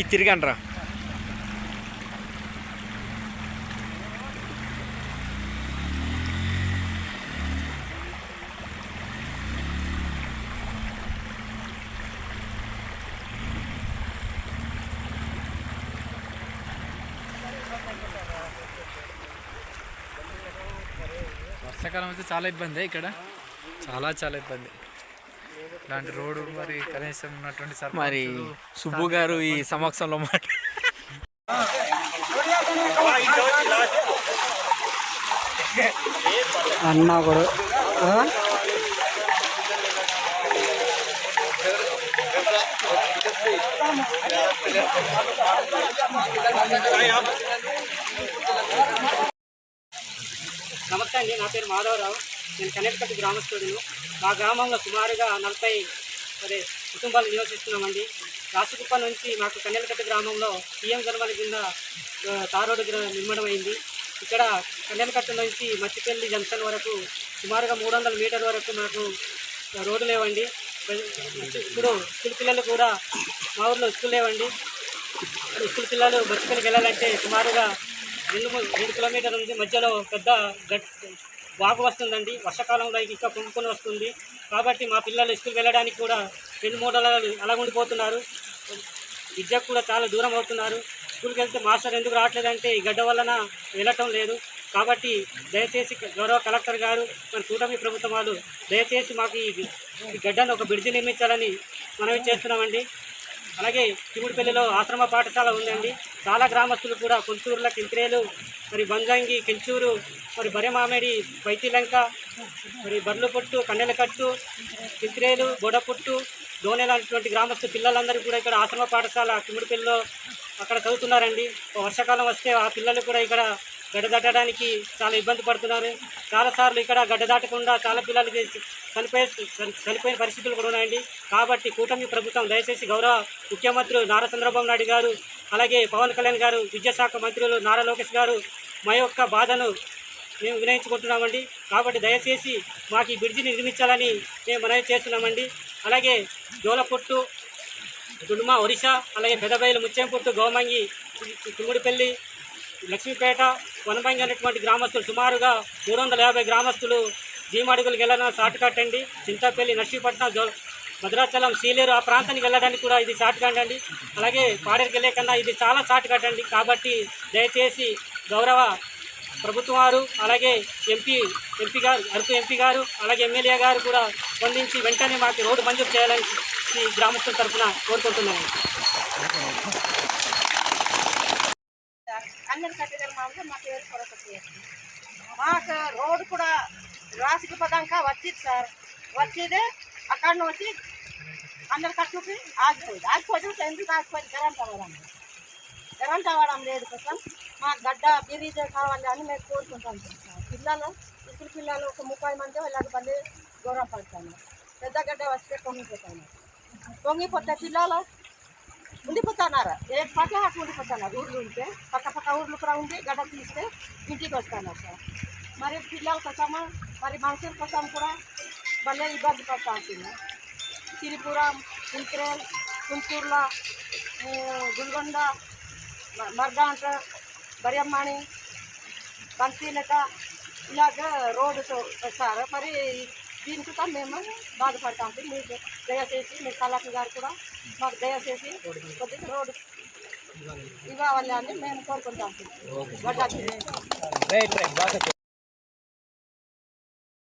ఇది తిరిగండ్రా. వర్షాకాలం అయితే చాలా ఇబ్బంది ఇక్కడ. చాలా చాలా ఇబ్బంది. ఇలాంటి రోడ్డు మరి కనీసం ఉన్నటువంటి మరి సర్పంచులు, సుబ్బు గారు ఈ సమక్షంలో మాట అన్న కూడా. నమస్తే అండి నా పేరు మాధవరావు. నేను కనేటికట్టు గ్రామస్తుడిను. మా గ్రామంలో సుమారుగా నలభై మరి కుటుంబాలు నివసిస్తున్నామండి. రాసికుప్ప నుంచి మాకు కన్నెలకట్ట గ్రామంలో సీఎం గర్మల కింద తారోడు నిర్మాణం అయింది ఇక్కడ కన్నెలకట్ట నుంచి మత్తిపల్లి జంక్షన్ వరకు సుమారుగా మూడు వందల మీటర్ వరకు మాకు రోడ్డు లేవండి. ఇప్పుడు స్కూల్ పిల్లలు కూడా మా ఊర్లో స్కూల్ లేవండి. స్కూల్ పిల్లలు బస్సుకెళ్ళి వెళ్ళాలంటే సుమారుగా రెండు మూడు రెండు కిలోమీటర్ల ఉంది మధ్యలో పెద్ద గట్ వాగు వస్తుందండి. వర్షాకాలంలో ఇంకా కుంపుకొని వస్తుంది. కాబట్టి మా పిల్లలు స్కూల్ వెళ్ళడానికి కూడా రెండు మూడు నెలలు అలా ఉండిపోతున్నారు. విద్యకు కూడా చాలా దూరం అవుతున్నారు. స్కూల్కి వెళ్తే మాస్టర్ ఎందుకు రావట్లేదంటే ఈ గడ్డ వలన వెళ్ళటం లేదు. కాబట్టి దయచేసి గౌరవ కలెక్టర్ గారు మన కూటమి ప్రభుత్వం వాళ్ళు దయచేసి మాకు ఈ ఈ గడ్డను ఒక బ్రిడ్జి నిర్మించాలని మనవి చేస్తున్నామండి. అలాగే తిముడిపల్లిలో ఆశ్రమ పాఠశాల ఉందండి. చాలా గ్రామస్తులు కూడా కొంతూరుల కింత్రేలు మరి బంజంగి కెంచూరు మరి బరెమామిడి పైతిలంక మరి బర్లుపొట్టు కన్నెలకట్టు కింత్రేలు బొడపుట్టు దోనె లాంటిటువంటి గ్రామస్తు పిల్లలందరూ కూడా ఇక్కడ ఆశ్రమ పాఠశాల తిముడిపల్లిలో అక్కడ చదువుతున్నారండి. వర్షాకాలం వస్తే ఆ పిల్లలు కూడా ఇక్కడ గడ్డ దాటడానికి చాలా ఇబ్బంది పడుతున్నారు. చాలాసార్లు ఇక్కడ గడ్డ దాటకుండా చాలా పిల్లలకి చనిపోయే చనిపోయిన పరిస్థితులు కూడా ఉన్నాయండి. కాబట్టి కూటమి ప్రభుత్వం దయచేసి గౌరవ ముఖ్యమంత్రులు నారా చంద్రబాబు నాయుడు గారు అలాగే పవన్ కళ్యాణ్ గారు విద్యాశాఖ మంత్రులు నారా లోకేష్ గారు మా యొక్క బాధను మేము వినయించుకుంటున్నామండి. కాబట్టి దయచేసి మాకు ఈ బ్రిడ్జిని నిర్మించాలని మేము మనవి చేస్తున్నామండి. అలాగే జోలపుట్టు దుడుమ ఒరిస్సా అలాగే పెదబయలు ముచ్చెంపుట్టు గోమంగి తుమ్ముడిపల్లి లక్ష్మీపేట వనభంగి అనేటువంటి గ్రామస్తులు సుమారుగా మూడు వందల యాభై గ్రామస్తులు జీమాడుగులకు వెళ్ళిన? షార్ట్ కట్ అండి. చింతపల్లి నర్సీపట్నం భద్రాచలం సీలేరు ఆ ప్రాంతానికి వెళ్ళడానికి కూడా ఇది షార్ట్ కట్ అండి. అలాగే పాడేరుకి వెళ్ళే కన్నా ఇది చాలా షార్ట్ కట్ అండి. కాబట్టి దయచేసి గౌరవ ప్రభుత్వం వారు అలాగే ఎంపీ ఎంపీ గారు అరకు ఎంపీ గారు అలాగే ఎమ్మెల్యే గారు కూడా స్పందించి వెంటనే మాకు రోడ్డు మంజూరు చేయాలని ఈ గ్రామస్తుల తరఫున కోరుకుంటున్నాను. అందరు మాకు రోడ్డు కూడా రాసికి పదాక వచ్చింది సార్. వచ్చేదే అక్కడ నుంచి అందరు కట్టుకి ఆగిపోయింది. ఆగిపోతే ఎందుకు ఆగిపోయింది? కరెంట్ అవ్వడం కరెంట్ అవ్వడం లేదు కోసం మా గడ్డ బిరీజ్ కావాలి అని మేము కోరుకుంటాం సార్. పిల్లలు ఇప్పుడు పిల్లలు ఒక ముప్పై మంది వెళ్ళాలి పని దూరం పడతాను. పెద్ద గడ్డ వస్తే పొంగిపోతాను. పొంగిపోతే పిల్లలు ఉండిపోతున్నారు. ఏ పట్ల అటు ఉండిపోతున్నారు? ఊర్లు ఉంటే పక్క పక్క ఊర్లు కూడా ఉండి గడ్డ తీస్తే ఇంటికి వస్తాను సార్. మరి పిల్లల కోసము మరి మనుషుల కోసం కూడా భలే ఇబ్బంది పడతా ఉంటుంది సిరిపురం కుంట్రేల్ కుంటూరులో గుల్గొండ మ- మర్గాంట బరియమ్మాణి బంతిలక ఇలాగ రోడ్డు సార్ మరి దీనికి కూడా మేము బాధపడతాం మీరు దయచేసి మీ కలెక్టర్ గారు కూడా మాకు